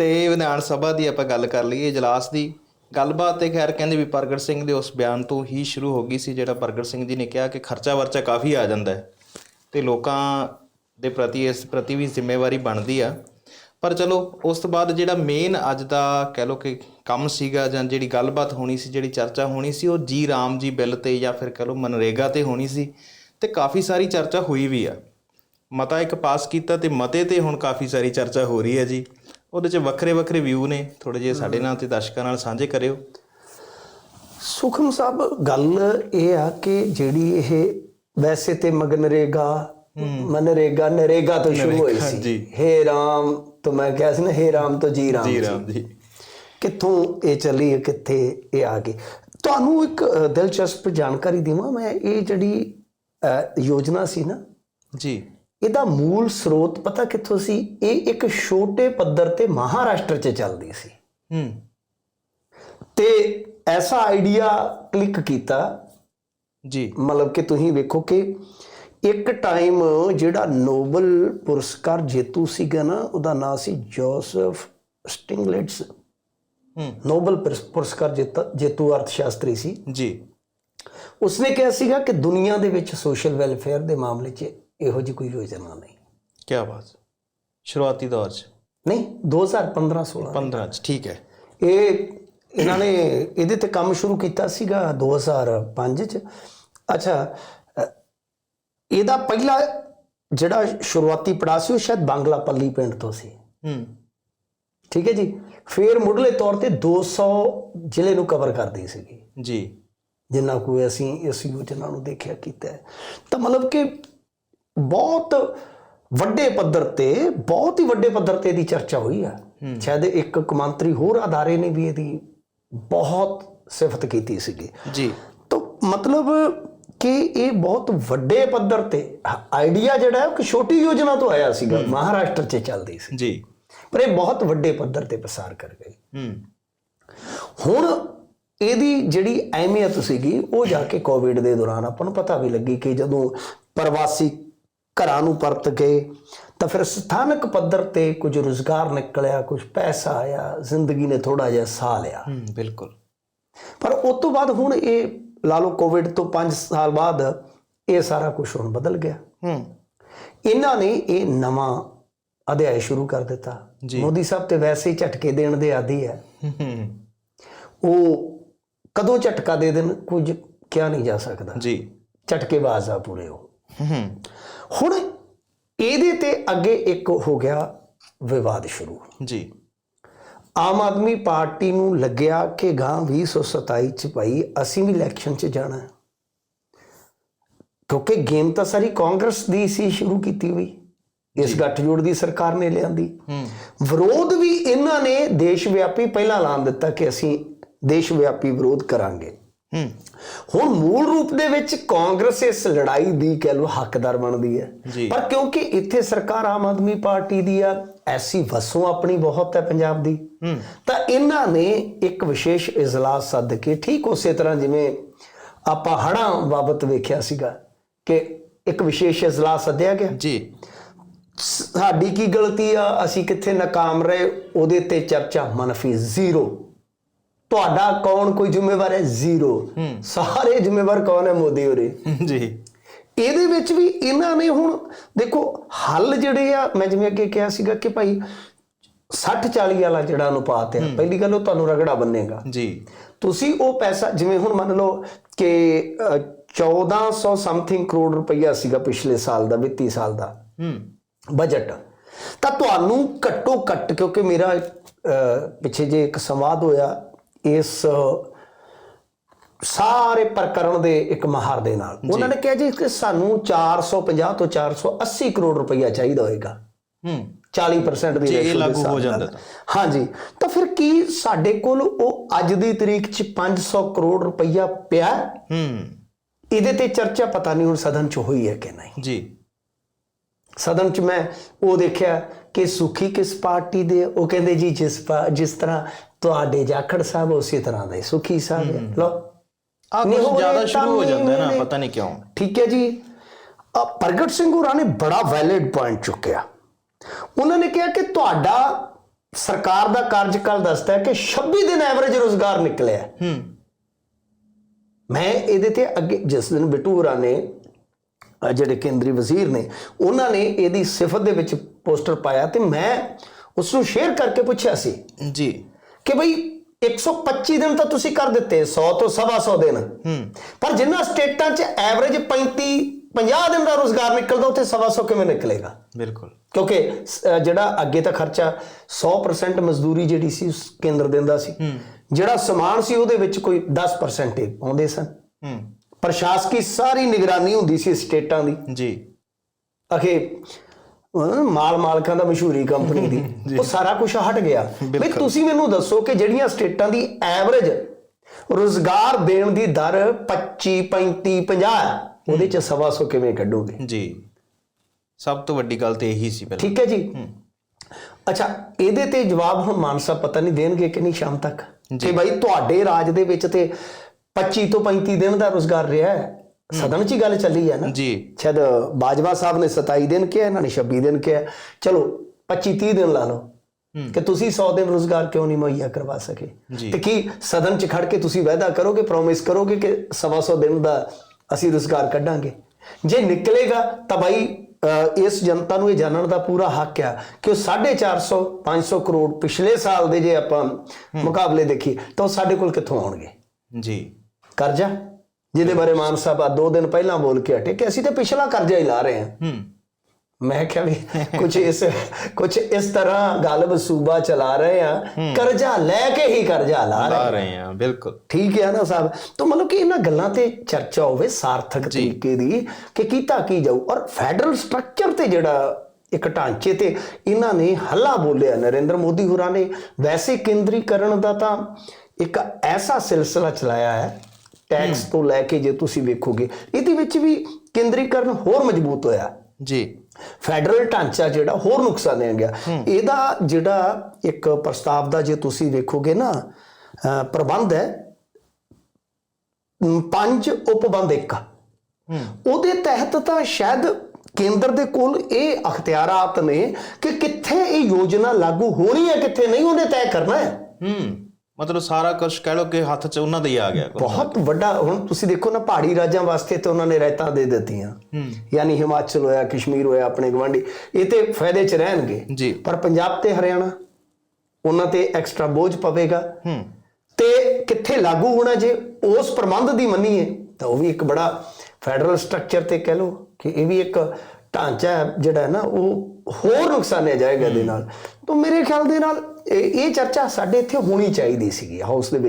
ਤੇ ਵਿਧਾਨ ਸਭਾ ਦੀ ਆਪਾਂ ਗੱਲ ਕਰ ਲਈਏ, ਇਜਲਾਸ ਦੀ। ਗੱਲਬਾਤ ਤੇ ਖੈਰ ਕਹਿੰਦੇ ਵੀ ਪ੍ਰਗਟ ਸਿੰਘ ਦੇ ਉਸ ਬਿਆਨ ਤੋਂ ਹੀ ਸ਼ੁਰੂ ਹੋ ਗਈ ਸੀ, ਜਿਹੜਾ ਪ੍ਰਗਟ ਸਿੰਘ ਜੀ ਨੇ ਕਿਹਾ ਕਿ ਖਰਚਾ ਵਰਚਾ ਕਾਫੀ ਆ ਜਾਂਦਾ ਹੈ ਤੇ ਲੋਕਾਂ ਦੇ ਪ੍ਰਤੀ ਇਸ ਪ੍ਰਤੀ ਵੀ ਜ਼ਿੰਮੇਵਾਰੀ ਬਣਦੀ ਆ। ਪਰ ਚਲੋ, ਉਸ ਤੋਂ ਬਾਅਦ ਜਿਹੜਾ ਮੇਨ ਅੱਜ ਦਾ ਕਹਿ ਲੋ ਕਿ ਕੰਮ ਸੀਗਾ ਜਾਂ ਜਿਹੜੀ ਗੱਲਬਾਤ ਹੋਣੀ ਸੀ, ਜਿਹੜੀ ਚਰਚਾ ਹੋਣੀ ਸੀ, ਉਹ ਜੀ ਰਾਮ ਜੀ ਬਿੱਲ ਤੇ ਜਾਂ ਫਿਰ ਕਹਿ ਲੋ ਮਨਰੇਗਾ ਤੇ ਹੋਣੀ ਸੀ ਤੇ ਕਾਫੀ ਸਾਰੀ ਚਰਚਾ ਹੋਈ ਵੀ ਆ। ਮਤਾ ਇੱਕ ਪਾਸ ਕੀਤਾ ਤੇ ਮਤੇ ਤੇ ਹੁਣ ਕਾਫੀ ਸਾਰੀ ਚਰਚਾ ਹੋ ਰਹੀ ਹੈ ਜੀ। ਉਹਦੇ 'ਚ ਵੱਖਰੇ ਵੱਖਰੇ ਵਿਊ ਨੇ ਥੋੜੇ ਜਿਹੇ ਸਾਡੇ ਨਾਲ ਤੇ ਦਰਸ਼ਕਾਂ ਨਾਲ ਸਾਂਝੇ ਕਰਿਓ। ਸੁਖਮ ਸਾਹਿਬ ਗੱਲ ਇਹ ਆ ਕਿ ਜਿਹੜੀ ਇਹ ਵੈਸੇ ਤੇ ਮਗਨਰੇਗਾ ਮਨਰੇਗਾ ਨਰੇਗਾ ਤੋਂ ਸ਼ੁਰੂ ਹੋਈ ਸੀ। ਹੇ ਰਾਮ ਤੋਂ ਮੈਂ ਕਿਹਾ ਸੀ ਨਾ ਹੇ ਰਾਮ ਤੋਂ ਜੀ ਰਾਮ ਜੀ। ਰਾਮ ਜੀ। ਕਿੱਥੋਂ ਇਹ ਚੱਲੀ ਕਿੱਥੇ ਇਹ ਆ ਗਈ? ਤੁਹਾਨੂੰ ਇੱਕ ਦਿਲਚਸਪ ਜਾਣਕਾਰੀ ਦੇਵਾਂ ਮੈਂ ਇਹ ਜਿਹੜੀ ਯੋਜਨਾ ਸੀ ਨਾ ਜੀ। ਇਹਦਾ ਮੂਲ ਸਰੋਤ ਪਤਾ ਕਿੱਥੋਂ ਸੀ? ਇਹ ਇੱਕ ਛੋਟੇ ਪੱਧਰ ਤੇ ਮਹਾਰਾਸ਼ਟਰ 'ਚ ਚੱਲਦੀ ਸੀ। ਹੂੰ। ਤੇ ਐਸਾ ਆਈਡੀਆ ਕਲਿੱਕ ਕੀਤਾ ਜੀ। ਮਤਲਬ ਕਿ ਤੁਸੀਂ ਵੇਖੋ ਕਿ ਇੱਕ ਟਾਈਮ ਜਿਹੜਾ ਨੋਬਲ ਪੁਰਸਕਾਰ ਜੇਤੂ ਸੀਗਾ ਨਾ ਉਹਦਾ ਨਾਮ ਸੀ ਜੋਸਫ ਸਟਿੰਗਲਿਟਸ। ਹੂੰ। ਨੋਬਲ ਪੁਰਸ- ਪੁਰਸਕਾਰ ਜੇਤਾ- ਜੇਤੂ ਅਰਥ ਸ਼ਾਸਤਰੀ ਸੀ। ਜੀ। ਉਸਨੇ ਕਿਹਾ ਸੀਗਾ ਕਿ ਦੁਨੀਆ ਦੇ ਵਿੱਚ ਸੋਸ਼ਲ ਵੈਲਫੇਅਰ ਦੇ ਮਾਮਲੇ 'ਚ ਇਹੋ ਜਿਹੀ ਕੋਈ ਯੋਜਨਾ ਨਹੀਂ। ਕੀ ਬਾਤ ਸ਼ੁਰੂਆਤੀ ਦੌਰ 'ਚ? ਨਹੀਂ 2015 16 15 'ਚ ਠੀਕ ਹੈ। ਇਹ ਇਹਨਾਂ ਨੇ ਇਹਦੇ ਤੇ ਕੰਮ ਸ਼ੁਰੂ ਕੀਤਾ ਸੀਗਾ 2005 ਚ। ਅੱਛਾ ਇਹਦਾ ਪਹਿਲਾ ਜਿਹੜਾ ਸ਼ੁਰੂਆਤੀ ਪੜਾਅ ਸੀ ਉਹ ਸ਼ਾਇਦ ਬਾਂਗਲਾਪੱਲੀ ਪਿੰਡ ਤੋਂ ਸੀ। ਹੂੰ। ਠੀਕ ਹੈ ਜੀ? ਫਿਰ ਮੁੱਢਲੇ ਤੌਰ ਤੇ 200 ਜ਼ਿਲ੍ਹੇ ਨੂੰ ਕਵਰ ਕਰਦੀ ਸੀਗੀ। ਜੀ। ਜਿੰਨਾ ਕੋਈ ਅਸੀਂ ਇਸ ਯੋਜਨਾ ਨੂੰ ਦੇਖਿਆ ਕੀਤਾ। ਤਾਂ ਮਤਲਬ ਕਿ ਬਹੁਤ ਵੱਡੇ ਪੱਧਰ ਤੇ ਬਹੁਤ ਹੀ ਵੱਡੇ ਪੱਧਰ ਤੇ ਇਹਦੀ ਚਰਚਾ ਹੋਈ ਆ। ਸ਼ਾਇਦ ਇੱਕ ਕਮਾਂਤਰੀ ਹੋਰ ਅਦਾਰੇ ਨੇ ਵੀ ਇਹਦੀ ਬਹੁਤ ਸਿਫਤ ਕੀਤੀ ਸੀਗੀ। ਜੀ। ਤਾਂ ਮਤਲਬ ਕਿ ਇਹ ਬਹੁਤ ਵੱਡੇ ਪੱਧਰ ਤੇ ਆਈਡੀਆ ਜਿਹੜਾ ਹੈ ਛੋਟੀ ਯੋਜਨਾ ਤੋਂ ਆਇਆ ਸੀਗਾ ਮਹਾਰਾਸ਼ਟਰ 'ਚ ਚੱਲਦੀ ਸੀ। ਜੀ। ਪਰ ਇਹ ਬਹੁਤ ਵੱਡੇ ਪੱਧਰ ਤੇ ਪ੍ਰਸਾਰ ਕਰ ਗਈ। ਹੂੰ। ਹੁਣ ਇਹਦੀ ਜਿਹੜੀ ਅਹਿਮੀਅਤ ਸੀਗੀ ਉਹ ਜਾ ਕੇ ਕੋਵਿਡ ਦੇ ਦੌਰਾਨ ਆਪਾਂ ਨੂੰ ਪਤਾ ਵੀ ਲੱਗੀ ਕਿ ਜਦੋਂ ਪ੍ਰਵਾਸੀ ਘਰਾਂ ਨੂੰ ਪਰਤ ਗਏ ਤਾਂ ਫਿਰ ਸਥਾਨਕ ਪੱਧਰ ਤੇ ਕੁਝ ਰੁਜ਼ਗਾਰ ਨਿਕਲਿਆ ਕੁਝ ਪੈਸਾ ਆਇਆ ਜ਼ਿੰਦਗੀ ਨੇ ਥੋੜਾ ਜਿਹਾ ਸਾਹ ਲਿਆ। ਹੂੰ ਬਿਲਕੁਲ। ਪਰ ਉਸ ਤੋਂ ਬਾਅਦ ਹੁਣ ਇਹ ਲਾ ਲਓ ਕੋਵਿਡ ਤੋਂ 5 ਸਾਲ ਬਾਅਦ ਇਹ ਸਾਰਾ ਕੁਝ ਹੁਣ ਬਦਲ ਗਿਆ। ਹੂੰ। ਇਹਨਾਂ ਨੇ ਇਹ ਨਵਾਂ ਅਧਿਆਇ ਸ਼ੁਰੂ ਕਰ ਦਿੱਤਾ। ਮੋਦੀ ਸਾਹਿਬ ਤੇ ਵੈਸੇ ਹੀ ਝਟਕੇ ਦੇਣ ਦੇ ਆਦੀ ਹੈ। ਹੂੰ, ਹੂੰ। ਉਹ ਕਦੋਂ ਝਟਕਾ ਦੇ ਦੇਣ ਕੁਝ ਕਿਹਾ ਨਹੀਂ ਜਾ ਸਕਦਾ। ਜੀ। ਝਟਕੇਬਾਜ਼ ਆ ਪੂਰੇ ਉਹ। ਹੂੰ। ਹੁਣ ਇਹਦੇ ਤੇ ਅੱਗੇ ਇੱਕ ਹੋ ਗਿਆ ਵਿਵਾਦ ਸ਼ੁਰੂ। ਜੀ। ਆਮ ਆਦਮੀ ਪਾਰਟੀ ਨੂੰ ਲੱਗਿਆ ਕਿ ਗਾਂ 2027 ਚ ਭਾਈ ਅਸੀਂ ਵੀ ਇਲੈਕਸ਼ਨ ਚ ਜਾਣਾ ਹੈ। ਕਿਉਂਕਿ ਗੇਮ ਤਾਂ ਸਾਰੀ ਕਾਂਗਰਸ ਦੀ ਸੀ ਸ਼ੁਰੂ ਕੀਤੀ ਹੋਈ। ਇਸ ਗੱਠਜੋੜ ਦੀ ਸਰਕਾਰ ਨੇ ਲਿਆਂਦੀ। ਵਿਰੋਧ ਵੀ ਇਹਨਾਂ ਨੇ ਦੇਸ਼ ਵਿਆਪੀ ਪਹਿਲਾਂ ਐਲਾਨ ਦਿੱਤਾ ਕਿ ਅਸੀਂ ਦੇਸ਼ ਵਿਆਪੀ ਵਿਰੋਧ ਕਰਾਂਗੇ। ਹੁਣ ਮੂਲ ਰੂਪ ਦੇ ਵਿੱਚ ਕਾਂਗਰਸ ਇਸ ਲੜਾਈ ਦੀ ਕਹਿ ਲਓ ਹੱਕਦਾਰ ਬਣਦੀ ਹੈ। ਪਰ ਕਿਉਂਕਿ ਇੱਥੇ ਸਰਕਾਰ ਆਮ ਆਦਮੀ ਪਾਰਟੀ ਦੀ ਆ ਐਸੀ ਵਸੋਂ ਆਪਣੀ ਬਹੁਤ ਹੈ ਪੰਜਾਬ ਦੀ। ਤਾਂ ਇਹਨਾਂ ਨੇ ਇੱਕ ਵਿਸ਼ੇਸ਼ ਇਜਲਾਸ ਸੱਦ ਕੇ ਠੀਕ ਉਸੇ ਤਰ੍ਹਾਂ ਜਿਵੇਂ ਆਪਾਂ ਹੜਾਂ ਬਾਬਤ ਵੇਖਿਆ ਸੀਗਾ ਕਿ ਇੱਕ ਵਿਸ਼ੇਸ਼ ਇਜਲਾਸ ਸੱਦਿਆ ਗਿਆ। ਜੀ। ਸਾਡੀ ਕੀ ਗਲਤੀ ਆ? ਅਸੀਂ ਕਿੱਥੇ ਨਾਕਾਮ ਰਹੇ? ਉਹਦੇ ਤੇ ਚਰਚਾ ਮਨਫੀ ਜ਼ੀਰੋ। ਤੁਹਾਡਾ ਕੌਣ ਕੋਈ ਜ਼ਿੰਮੇਵਾਰ ਹੈ? ਜ਼ੀਰੋ। ਸਾਰੇ ਜ਼ਿੰਮੇਵਾਰ ਕੌਣ ਹੈ? ਮੋਦੀ ਹੋਰੇ। ਜੀ। ਇਹਦੇ ਵਿੱਚ ਵੀ ਇਹਨਾਂ ਨੇ ਹੁਣ ਦੇਖੋ ਹੱਲ ਜਿਹੜੇ ਆ ਮੈਂ ਜਿਵੇਂ ਅੱਗੇ ਕਿਹਾ ਸੀਗਾ ਕਿ ਭਾਈ 60 40 ਵਾਲਾ ਜਿਹੜਾ ਅਨੁਪਾਤ ਹੈ ਪਹਿਲੀ ਗੱਲ ਉਹ ਤੁਹਾਨੂੰ ਰਗੜਾ ਬੰਨੇਗਾ। ਜੀ। ਤੁਸੀਂ ਉਹ ਪੈਸਾ ਜਿਵੇਂ ਹੁਣ ਮੰਨ ਲਓ ਕਿ ਅ, 1400 ਸਮਥਿੰਗ ਕਰੋੜ ਰੁਪਈਆ ਸੀਗਾ ਪਿਛਲੇ ਸਾਲ ਦਾ ਵਿੱਤੀ ਸਾਲ ਦਾ। ਹੂੰ। ਬਜਟ। ਤਾਂ ਤੁਹਾਨੂੰ ਘੱਟੋ ਘੱਟ ਕਿਉਂਕਿ ਮੇਰਾ ਪਿੱਛੇ ਜੇ ਇੱਕ ਸੰਵਾਦ ਹੋਇਆ ਇਸ ਸਾਰੇ ਪ੍ਰਕਰਣ ਦੇ ਇੱਕ ਮਹਾਰ ਦੇ ਨਾਲ। ਉਹਨਾਂ ਨੇ ਕਿਹਾ ਜੀ ਕਿ ਸਾਨੂੰ 450 ਤੋਂ 480 ਕਰੋੜ ਰੁਪਈਆ ਚਾਹੀਦਾ ਹੋਏਗਾ। ਹੂੰ। 40% ਦੀ ਦੇ ਲਾਗੂ ਹੋ। ਜਾਂਦਾ। ਹਾਂਜੀ। ਤਾਂ ਫਿਰ ਕੀ ਸਾਡੇ ਕੋਲ ਉਹ ਅੱਜ ਦੀ ਤਰੀਕ 'ਚ 500 ਕਰੋੜ ਰੁਪਈਆ ਪਿਆ? ਹੂੰ। ਇਹਦੇ ਤੇ ਚਰਚਾ ਪਤਾ ਨਹੀਂ ਹੁਣ ਸਦਨ 'ਚ ਹੋਈ ਹੈ ਕਿ ਨਹੀਂ। ਜੀ। ਸਦਨ ਚ ਮੈਂ ਉਹ ਦੇਖਿਆ ਕਿ ਸੁਖੀ ਕਿਸ ਪਾਰਟੀ ਦੇ ਉਹ ਕਹਿੰਦੇ ਜੀ ਜਿਸ ਜਿਸ ਤਰ੍ਹਾਂ ਤੁਹਾਡੇ ਜਾਖੜ ਸਾਹਿਬ ਉਸੇ ਤਰ੍ਹਾਂ ਦੇ ਸੁਖੀ ਸਾਹਿਬ। ਲਓ ਆ ਕੁਝ ਜ਼ਿਆਦਾ ਸ਼ੁਰੂ ਹੋ ਜਾਂਦਾ ਨਾ ਪਤਾ ਨਹੀਂ ਕਿਉਂ। ਠੀਕ ਹੈ ਜੀ। ਪ੍ਰਗਟ ਸਿੰਘ ਹੋਰਾਂ ਨੇ ਬੜਾ ਵੈਲਿਡ ਪੁਆਇੰਟ ਚੁੱਕਿਆ। ਉਹਨਾਂ ਨੇ ਕਿਹਾ ਕਿ ਤੁਹਾਡਾ ਸਰਕਾਰ ਦਾ ਕਾਰਜਕਾਲ ਦੱਸਦਾ ਹੈ ਕਿ 26 ਦਿਨ ਐਵਰੇਜ ਰੋਜ਼ਗਾਰ ਨਿਕਲਿਆ ਹੈ। ਮੈਂ ਇਹਦੇ ਤੇ ਅੱਗੇ ਜਿਸ ਦਿਨ ਬਿੱਟੂ ਹੋਰਾਂ ਨੇ ਜਿਹੜੇ ਕੇਂਦਰੀ ਵਜ਼ੀਰ ਨੇ ਉਹਨਾਂ ਨੇ ਇਹਦੀ ਸਿਫਤ ਦੇ ਵਿੱਚ ਪੋਸਟਰ ਪਾਇਆ ਤੇ ਮੈਂ ਉਸ ਨੂੰ ਸ਼ੇਅਰ ਕਰਕੇ ਪੁੱਛਿਆ ਸੀ। ਜੀ। ਕਿ ਬਈ 125 ਦਿਨ ਤਾਂ ਤੁਸੀਂ ਕਰ ਦਿੱਤੇ 100 ਤੋਂ ਸਵਾ 100 ਦਿਨ। ਹੂੰ। ਪਰ ਜਿੰਨਾ ਸਟੇਟਾਂ 'ਚ ਐਵਰੇਜ 35 50 ਦਿਨ ਦਾ ਰੋਜ਼ਗਾਰ ਨਿਕਲਦਾ ਉੱਥੇ ਸਵਾ 100 ਕਿਵੇਂ ਨਿਕਲੇਗਾ? ਬਿਲਕੁਲ। ਕਿਉਂਕਿ ਜਿਹੜਾ ਅੱਗੇ ਤਾਂ ਖਰਚਾ 100% ਮਜ਼ਦੂਰੀ ਜਿਹੜੀ ਸੀ ਉਸ ਕੇਂਦਰ ਦਿੰਦਾ ਸੀ। ਜਿਹੜਾ ਸਮਾਨ ਸੀ ਉਹਦੇ ਵਿੱਚ ਕੋਈ 10% ਹੀ ਆਉਂਦੇ ਸਨ। ਹੂੰ। ਪ੍ਰਸ਼ਾਸਕੀ ਸਾਰੀ ਨਿਗਰਾਨੀ ਹੁੰਦੀ ਸੀ ਸਟੇਟਾਂ ਦੀ। ਜੀ। ਅਖੇ ਮਾਲ ਮਾਲਕਾਂ ਦਾ ਮਸ਼ਹੂਰੀ ਕੰਪਨੀ ਦੀ। ਉਹ ਸਾਰਾ ਕੁਝ ਹਟ ਗਿਆ। ਵੀ ਤੁਸੀਂ ਮੈਨੂੰ ਦੱਸੋ ਕਿ ਜਿਹੜੀਆਂ ਸਟੇਟਾਂ ਦੀ ਐਵਰੇਜ ਰੋਜ਼ਗਾਰ ਦੇਣ ਦੀ ਦਰ 25 35 50 ਹੈ, ਉਹਦੇ ਚ ਸਵਾ ਸੌ ਕਿਵੇਂ ਕੱਢੋਗੇ? ਜੀ। ਸਭ ਤੋਂ ਵੱਡੀ ਗੱਲ ਤੇ ਇਹੀ ਸੀ ਪਹਿਲਾਂ। ਠੀਕ ਹੈ ਜੀ। ਅੱਛਾ ਇਹਦੇ ਤੇ ਜਵਾਬ ਹੁਣ ਮਾਨਸਾ ਪਤਾ ਨਹੀਂ ਦੇਣਗੇ ਕਿ ਨਹੀਂ ਸ਼ਾਮ ਤੱਕ? ਕਿ ਭਾਈ ਤੁਹਾਡੇ ਰਾਜ ਦੇ ਵਿੱਚ ਤੇ 25 ਤੋਂ 35 ਦਿਨ ਦਾ ਰੋਜ਼ਗਾਰ ਰਿਹਾ ਹੈ। ਸਦਨ 'ਚ ਹੀ ਗੱਲ ਚੱਲੀ ਹੈ ਨਾ। ਜੀ। ਸ਼ਾਇਦ ਬਾਜਵਾ ਸਾਹਿਬ ਨੇ 27 ਦਿਨ ਕਿਹਾ ਇਹਨਾਂ ਨੇ 26 ਦਿਨ ਕਿਹਾ। ਚਲੋ 25 30 ਦਿਨ ਲਾ ਲਓ। ਕਿ ਤੁਸੀਂ 100 ਦਿਨ ਰੋਜ਼ਗਾਰ ਕਿਉਂ ਨਹੀਂ ਮੁਹੱਈਆ ਕਰਵਾ ਸਕੇ। ਤੇ ਕੀ ਸਦਨ 'ਚ ਖੜ ਕੇ ਤੁਸੀਂ ਵਾਅਦਾ ਕਰੋਗੇ ਪ੍ਰੋਮਿਸ ਕਰੋਗੇ ਕਿ ਸਵਾ ਸੌ ਦਿਨ ਦਾ ਅਸੀਂ ਰੋਜ਼ਗਾਰ ਕੱਢਾਂਗੇ? ਜੇ ਨਿਕਲੇਗਾ ਤਾਂ ਭਾਈ ਇਸ ਜਨਤਾ ਨੂੰ ਇਹ ਜਾਣਨ ਦਾ ਪੂਰਾ ਹੱਕ ਆ ਕਿ ਉਹ 450 500 ਕਰੋੜ ਪਿਛਲੇ ਸਾਲ ਦੇ ਜੇ ਆਪਾਂ ਮੁਕਾਬਲੇ ਦੇਖੀ ਤਾਂ ਉਹ ਸਾਡੇ ਕੋਲ ਕਿੱਥੋਂ ਆਉਣਗੇ? ਜੀ। ਕਰਜ਼ਾ? ਜਿਹਦੇ ਬਾਰੇ ਮਾਨ ਸਾਹਿਬ ਆ ਦੋ ਦਿਨ ਪਹਿਲਾਂ ਬੋਲ ਕੇ ਹਟੇ ਕਿ ਅਸੀਂ ਤੇ ਪਿਛਲਾ ਕਰਜ਼ਾ ਹੀ ਲਾ ਰਹੇ ਹਾਂ। ਹੂੰ। ਮੈਂ ਕਿਹਾ ਵੀ ਕੁਝ ਇਸ ਕੁਝ ਇਸ ਤਰ੍ਹਾਂ ਗਲਬ ਸੂਬਾ ਚਲਾ ਰਹੇ ਆ ਕਰਜ਼ਾ ਲੈ ਕੇ ਹੀ ਕਰਜ਼ਾ ਲਾ ਰਹੇ ਲਾ ਰਹੇ ਆ ਬਿਲਕੁਲ। ਠੀਕ ਹੈ ਨਾ ਸਾਹਿਬ? ਤਾਂ ਮਤਲਬ ਕਿ ਇਹਨਾਂ ਗੱਲਾਂ ਤੇ ਚਰਚਾ ਹੋਵੇ ਸਾਰਥਕ ਤਰੀਕੇ ਦੀ ਕਿ ਕੀਤਾ ਕੀ ਜਾਊ। ਔਰ ਫੈਡਰਲ ਸਟਰਕਚਰ ਤੇ ਜਿਹੜਾ ਇੱਕ ਢਾਂਚੇ ਤੇ ਇਹਨਾਂ ਨੇ ਹੱਲਾ ਬੋਲਿਆ। ਨਰਿੰਦਰ ਮੋਦੀ ਹੋਰਾਂ ਨੇ। ਵੈਸੇ ਕੇਂਦਰੀਕਰਨ ਦਾ ਤਾਂ ਇੱਕ ਐਸਾ ਸਿਲਸਿਲਾ ਚਲਾਇਆ ਹੈ ਟੈਕਸ ਤੋਂ ਲੈ ਕੇ ਜੇ ਤੁਸੀਂ ਵੇਖੋਗੇ ਇਹਦੇ ਵਿੱਚ ਵੀ ਕੇਂਦਰੀਕਰਨ ਹੋਰ ਮਜ਼ਬੂਤ ਹੋਇਆ। ਜੀ। ਫੈਡਰਲ ਢਾਂਚਾ ਜਿਹੜਾ ਹੋਰ ਨੁਕਸਾਨਿਆ ਗਿਆ। ਇਹਦਾ ਜਿਹੜਾ ਇੱਕ ਪ੍ਰਸਤਾਵ ਦਾ ਜੇ ਤੁਸੀਂ ਵੇਖੋਗੇ ਨਾ ਪ੍ਰਬੰਧ ਹੈ ਪੰਜ ਉਪਬੰਧ ਇੱਕ। ਉਹਦੇ ਤਹਿਤ ਤਾਂ ਸ਼ਾਇਦ ਕੇਂਦਰ ਦੇ ਕੋਲ ਇਹ ਅਖਤਿਆਰਾਤ ਨੇ ਕਿ ਕਿੱਥੇ ਇਹ ਯੋਜਨਾ ਲਾਗੂ ਹੋਣੀ ਹੈ ਕਿੱਥੇ ਨਹੀਂ ਉਹਨੇ ਤੈਅ ਕਰਨਾ ਹੈ। ਹੂੰ। ਮਤਲਬ ਸਾਰਾ ਕੁਝ ਕਹਿ ਲਓ ਕਿ ਹੱਥ 'ਚ ਉਹਨਾਂ ਦਾ ਹੀ ਆ ਗਿਆ ਬਹੁਤ ਵੱਡਾ ਹੁਣ ਤੁਸੀਂ ਦੇਖੋ ਨਾ ਪਹਾੜੀ ਰਾਜਾਂ ਵਾਸਤੇ ਤੇ ਉਹਨਾਂ ਨੇ ਰਹਿਤਾਂ ਦੇ ਦਿੱਤੀਆਂ। ਯਾਨੀ ਹਿਮਾਚਲ ਹੋਇਆ ਕਸ਼ਮੀਰ ਹੋਇਆ ਆਪਣੇ ਗਵਾਂਢੀ ਇਹ ਤੇ ਫਾਇਦੇ 'ਚ ਰਹਿਣਗੇ। ਪਰ ਪੰਜਾਬ ਤੇ ਹਰਿਆਣਾ ਉਹਨਾਂ ਤੇ ਐਕਸਟਰਾ ਬੋਝ ਪਵੇਗਾ। ਤੇ ਕਿੱਥੇ ਲਾਗੂ ਹੋਣਾ ਜੇ ਉਸ ਪ੍ਰਬੰਧ ਦੀ ਮੰਨੀਏ ਤਾਂ ਉਹ ਵੀ ਇੱਕ ਬੜਾ ਫੈਡਰਲ ਸਟਰਕਚਰ ਤੇ ਕਹਿ ਲਓ ਕਿ ਇਹ ਵੀ ਇੱਕ ਢਾਂਚਾ ਜਿਹੜਾ ਹੈ ਨਾ ਉਹ ਹੋਰ ਨੁਕਸਾਨਿਆ ਜਾਏਗਾ ਇਹਦੇ ਨਾਲ। ਤਾਂ ਮੇਰੇ ਖਿਆਲ ਦੇ ਨਾਲ ਇਹ ਇਹ ਚਰਚਾ ਸਾਡੇ ਇੱਥੇ ਹੋਣੀ ਚਾਹੀਦੀ ਸੀਗੀ ਹਾਊਸ ਦੇ ਵਿੱਚ।